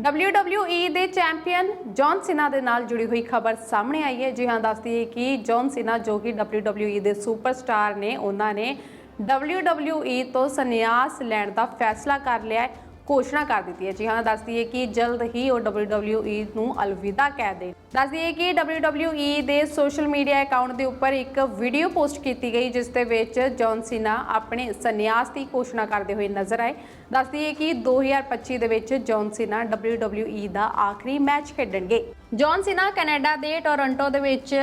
WWE ਦੇ champion John Sinha ਦੇ ਨਾਲ ਜੁੜੀ ਹੋਈ ਖਬਰ ਸਾਹਮਣੇ ਆਈ ਹੈ। ਜੀ ਹਾਂ ਦੱਸਦੀ ਹੈ ਕਿ ਜੌਨ ਸਿਨਾ ਜੋ ਕਿ WWE ਦੇ ਸੁਪਰਸਟਾਰ ਨੇ, ਉਹਨਾਂ ਨੇ WWE ਤੋਂ ਸੰਨਿਆਸ ਲੈਣ ਦਾ ਫੈਸਲਾ ਕਰ ਲਿਆ ਹੈ। ਘੋਸ਼ਣਾ ਕਰ ਦਿੱਤੀ ਹੈ। ਜੀ ਹਾਂ ਦੱਸਦੀ ਹੈ ਕਿ ਜਲਦ ਹੀ ਉਹ WWE ਨੂੰ ਅਲਵਿਦਾ ਕਹਿ ਦੇ ਦੱਸਦੀ ਹੈ ਕਿ WWE ਦੇ ਸੋਸ਼ਲ ਮੀਡੀਆ ਅਕਾਊਂਟ ਦੇ ਉੱਪਰ ਇੱਕ ਵੀਡੀਓ ਪੋਸਟ ਕੀਤੀ ਗਈ, ਜਿਸ ਦੇ ਵਿੱਚ ਜੌਨ ਸੀਨਾ ਆਪਣੇ ਸੰਨਿਆਸ ਦੀ ਘੋਸ਼ਣਾ ਕਰਦੇ ਹੋਏ ਨਜ਼ਰ ਆਏ। ਦੱਸਦੀ ਹੈ ਕਿ 2025 ਦੇ ਵਿੱਚ ਜੌਨ ਸੀਨਾ WWE ਦਾ ਆਖਰੀ ਮੈਚ ਖੇਡਣਗੇ। ਜੌਨ ਸੀਨਾ ਕੈਨੇਡਾ ਦੇ ਟੋਰਾਂਟੋ ਦੇ ਵਿੱਚ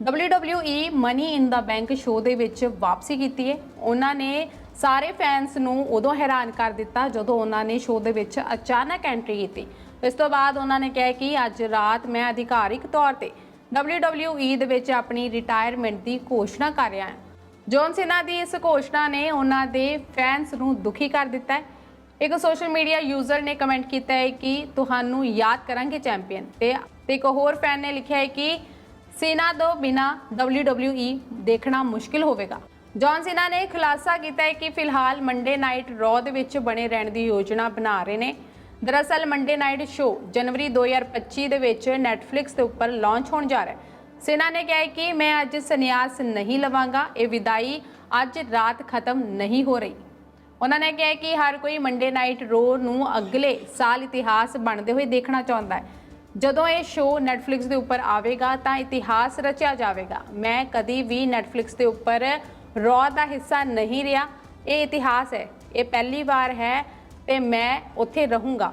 WWE money in the bank show ਦੇ ਵਿੱਚ ਵਾਪਸੀ ਕੀਤੀ ਹੈ। ਉਹਨਾਂ ਨੇ ਸਾਰੇ ਫੈਨਸ ਨੂੰ ਉਦੋਂ ਹੈਰਾਨ ਕਰ ਦਿੱਤਾ ਜਦੋਂ ਉਹਨਾਂ ਨੇ ਸ਼ੋਅ ਦੇ ਵਿੱਚ ਅਚਾਨਕ ਐਂਟਰੀ ਕੀਤੀ। ਇਸ ਤੋਂ ਬਾਅਦ ਉਹਨਾਂ ਨੇ ਕਿਹਾ ਕਿ ਅੱਜ ਰਾਤ ਮੈਂ ਅਧਿਕਾਰਿਕ ਤੌਰ ਤੇ WWE ਦੇ ਵਿੱਚ ਆਪਣੀ ਰਿਟਾਇਰਮੈਂਟ ਦੀ ਘੋਸ਼ਣਾ ਕਰ ਰਿਹਾ ਹਾਂ। ਜੌਨ ਸਿਨਾ ਦੀ ਇਸ ਘੋਸ਼ਣਾ ਨੇ ਉਹਨਾਂ ਦੇ ਫੈਨਸ ਨੂੰ ਦੁਖੀ ਕਰ ਦਿੱਤਾ ਹੈ। ਇੱਕ ਸੋਸ਼ਲ ਮੀਡੀਆ ਯੂਜ਼ਰ ਨੇ ਕਮੈਂਟ ਕੀਤਾ ਹੈ ਕਿ ਤੁਹਾਨੂੰ ਯਾਦ ਕਰਾਂਗੇ ਚੈਂਪੀਅਨ ਤੇ ਇੱਕ ਹੋਰ ਫੈਨ ਨੇ ਲਿਖਿਆ ਹੈ ਕਿ ਸਿਨਾ ਤੋਂ ਬਿਨਾ WWE ਦੇਖਣਾ ਮੁਸ਼ਕਿਲ ਹੋਵੇਗਾ। ਜੌਨ ਸੀਨਾ ਨੇ ਖੁਲਾਸਾ ਕੀਤਾ ਹੈ ਕਿ ਫਿਲਹਾਲ ਮੰਡੇ ਨਾਈਟ ਰॉ ਦੇ ਵਿੱਚ ਬਣੇ ਰਹਿਣ ਦੀ ਯੋਜਨਾ ਬਣਾ ਰਹੇ ਨੇ। ਦਰਅਸਲ ਮੰਡੇ ਨਾਈਟ ਸ਼ੋਅ ਜਨਵਰੀ 2025 ਦੇ ਵਿੱਚ ਨੈਟਫਲਿਕਸ ਦੇ ਉੱਪਰ ਲਾਂਚ ਹੋਣ ਜਾ ਰਿਹਾ ਹੈ। ਸੇਨਾ ਨੇ ਕਿਹਾ ਕਿ ਮੈਂ ਅੱਜ ਸੰਨਿਆਸ ਨਹੀਂ ਲਵਾਂਗਾ, ਇਹ ਵਿਦਾਈ ਅੱਜ ਰਾਤ ਖਤਮ ਨਹੀਂ ਹੋ ਰਹੀ। ਉਹਨਾਂ ਨੇ ਕਿਹਾ ਕਿ ਹਰ ਕੋਈ ਮੰਡੇ ਨਾਈਟ ਰੋ ਨੂੰ ਅਗਲੇ ਸਾਲ ਇਤਿਹਾਸ ਬਣਦੇ ਹੋਏ ਦੇਖਣਾ ਚਾਹੁੰਦਾ ਹੈ। ਜਦੋਂ ਇਹ ਸ਼ੋਅ Netflix ਦੇ ਉੱਪਰ ਆਵੇਗਾ ਤਾਂ ਇਤਿਹਾਸ ਰਚਿਆ ਜਾਵੇਗਾ। ਮੈਂ ਕਦੀ ਵੀ ਨੈਟਫਲਿਕਸ ਦੇ ਉੱਪਰ ਰੌ ਦਾ ਹਿੱਸਾ ਨਹੀਂ ਰਿਹਾ। ਇਹ ਇਤਿਹਾਸ ਹੈ। ਇਹ ਪਹਿਲੀ ਵਾਰ ਹੈ ਤੇ ਮੈਂ ਉੱਥੇ ਰਹੂੰਗਾ।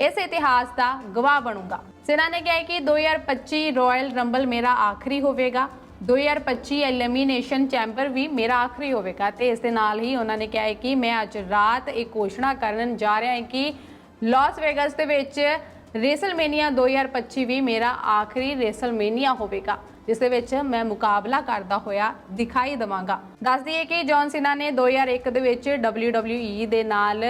ਇਸ ਇਤਿਹਾਸ ਦਾ ਗਵਾਹ ਬਣੂੰਗਾ। ਸੇਨਾ ਨੇ ਕਿਹਾ ਹੈ ਕਿ 2025 ਰਾਇਲ ਰੰਬਲ ਮੇਰਾ ਆਖਰੀ ਹੋਵੇਗਾ। 2025 ਐਲੀਮੀਨੇਸ਼ਨ ਚੈਂਬਰ ਵੀ ਮੇਰਾ ਆਖਰੀ ਹੋਵੇਗਾ। ਤੇ ਇਸ ਦੇ ਨਾਲ ਹੀ ਉਹਨਾਂ ਨੇ ਕਿਹਾ ਹੈ ਕਿ ਮੈਂ ਅੱਜ ਰਾਤ ਇਹ ਘੋਸ਼ਣਾ ਕਰਨ ਜਾ ਰਿਹਾ ਹਾਂ ਕਿ ਲਾਸ ਵੇਗਸ ਦੇ ਵਿੱਚ ਰੇਸਲਮੇਨੀਆ 2025 ਵੀ ਮੇਰਾ ਆਖਰੀ ਰੇਸਲਮੇਨੀਆ ਹੋਵੇਗਾ। ਜਿਸ ਦੇ ਵਿੱਚ ਮੈਂ ਮੁਕਾਬਲਾ ਕਰਦਾ ਹੋਇਆ ਦਿਖਾਈ ਦਵਾਂਗਾ। ਦੱਸ ਦਈਏ ਕਿ ਜੌਨ ਸਿਨਾ ਨੇ 2001 ਦੇ ਵਿੱਚ WWE ਦੇ ਨਾਲ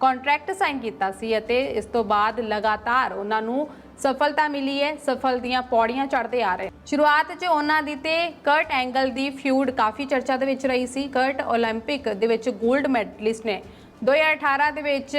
ਕੰਟਰੈਕਟ ਸਾਈਨ ਕੀਤਾ ਸੀ ਅਤੇ ਇਸ ਤੋਂ ਬਾਅਦ ਲਗਾਤਾਰ ਉਹਨਾਂ ਨੂੰ ਸਫਲਤਾ ਮਿਲੀ ਹੈ, ਸਫਲ ਦੀਆਂ ਪੌੜੀਆਂ ਚੜਦੇ ਆ ਰਹੇ। ਸ਼ੁਰੂਆਤ 'ਚ ਉਹਨਾਂ ਦੀ ਤੇ ਕਰਟ ਐਂਗਲ ਦੀ ਫਿਊਡ ਕਾਫੀ ਚਰਚਾ ਦੇ ਵਿੱਚ ਰਹੀ ਸੀ। ਕਰਟ 올림픽 ਦੇ ਵਿੱਚ 골ਡ ਮੈਡਲਿਸਟ ਨੇ 2018 ਦੇ ਵਿੱਚ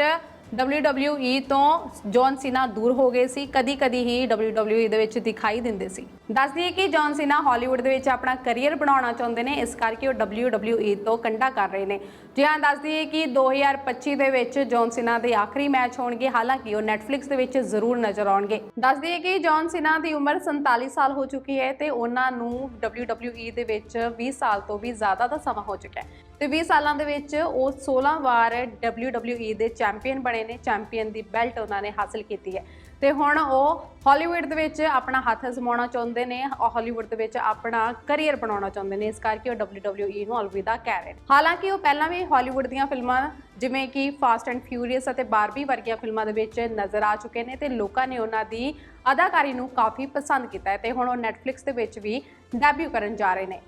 WWE ਤੋਂ ਜੌਨ ਸੀਨਾ ਦੂਰ ਹੋ ਗਏ ਸੀ। ਕਦੀ-ਕਦੀ ਹੀ WWE ਦੇ ਵਿੱਚ ਦਿਖਾਈ ਦਿੰਦੇ ਸੀ। ਦੱਸ ਦਈਏ ਕਿ ਜੌਨ ਸੀਨਾ ਹਾਲੀਵੁੱਡ ਦੇ ਵਿੱਚ ਆਪਣਾ ਕੈਰੀਅਰ ਬਣਾਉਣਾ ਚਾਹੁੰਦੇ ਨੇ। ਇਸ ਕਰਕੇ ਉਹ WWE ਤੋਂ ਕੰਡਾ ਕਰ ਰਹੇ ਨੇ। ਜੀ ਹਾਂ, ਦੱਸ ਦਈਏ ਕਿ 2025 ਦੇ ਵਿੱਚ ਜੌਨ ਸੀਨਾ ਦੇ ਆਖਰੀ ਮੈਚ ਹੋਣਗੇ। ਹਾਲਾਂਕਿ ਉਹ Netflix ਦੇ ਵਿੱਚ ਜ਼ਰੂਰ ਨਜ਼ਰ ਆਉਣਗੇ। ਦੱਸ ਦਈਏ ਕਿ ਜੌਨ ਸੀਨਾ ਦੀ ਉਮਰ 47 ਸਾਲ ਹੋ ਚੁੱਕੀ ਹੈ ਤੇ ਉਹਨਾਂ ਨੂੰ WWE ਦੇ ਵਿੱਚ 20 ਸਾਲ ਤੋਂ ਵੀ ਜ਼ਿਆਦਾ ਦਾ ਸਮਾਂ ਹੋ ਚੁੱਕਾ ਹੈ। ਤੇ 20 ਸਾਲਾਂ ਦੇ ਵਿੱਚ ਉਹ 16 ਵਾਰ WWE ਦੇ ਚੈਂਪੀਅਨ ਬਣੇ ਨੇ ਚੈਂਪੀਅਨ ਦੀ ਬੈਲਟ ਉਹਨਾਂ ਨੇ ਹਾਸਲ ਕੀਤੀ ਹੈ। ਤੇ ਹੁਣ ਉਹ ਹਾਲੀਵੁੱਡ ਦੇ ਵਿੱਚ ਆਪਣਾ ਹੱਥ ਅਜ਼ਮਾਉਣਾ ਚਾਹੁੰਦੇ ਨੇ ਹਾਲੀਵੁੱਡ ਦੇ ਵਿੱਚ ਆਪਣਾ ਕੈਰੀਅਰ ਬਣਾਉਣਾ ਚਾਹੁੰਦੇ ਨੇ, ਇਸ ਕਰਕੇ ਉਹ WWE ਨੂੰ ਅਲਵਿਦਾ ਕਹਿ ਰਹੇ ਨੇ। ਹਾਲਾਂਕਿ ਉਹ ਪਹਿਲਾਂ ਵੀ ਹਾਲੀਵੁੱਡ ਦੀਆਂ ਫਿਲਮਾਂ, ਜਿਵੇਂ ਕਿ ਫਾਸਟ ਐਂਡ ਫਿਊਰੀਅਸ ਅਤੇ ਬਾਰਬੀ ਵਰਗੀਆਂ ਫਿਲਮਾਂ ਦੇ ਵਿੱਚ ਨਜ਼ਰ ਆ ਚੁੱਕੇ ਨੇ ਤੇ ਲੋਕਾਂ ਨੇ ਉਹਨਾਂ ਦੀ ਅਦਾਕਾਰੀ ਨੂੰ ਕਾਫੀ ਪਸੰਦ ਕੀਤਾ ਹੈ ਤੇ ਹੁਣ ਉਹ Netflix ਦੇ ਵਿੱਚ ਵੀ ਡੈਬਿਊ ਕਰਨ ਜਾ ਰਹੇ ਨੇ।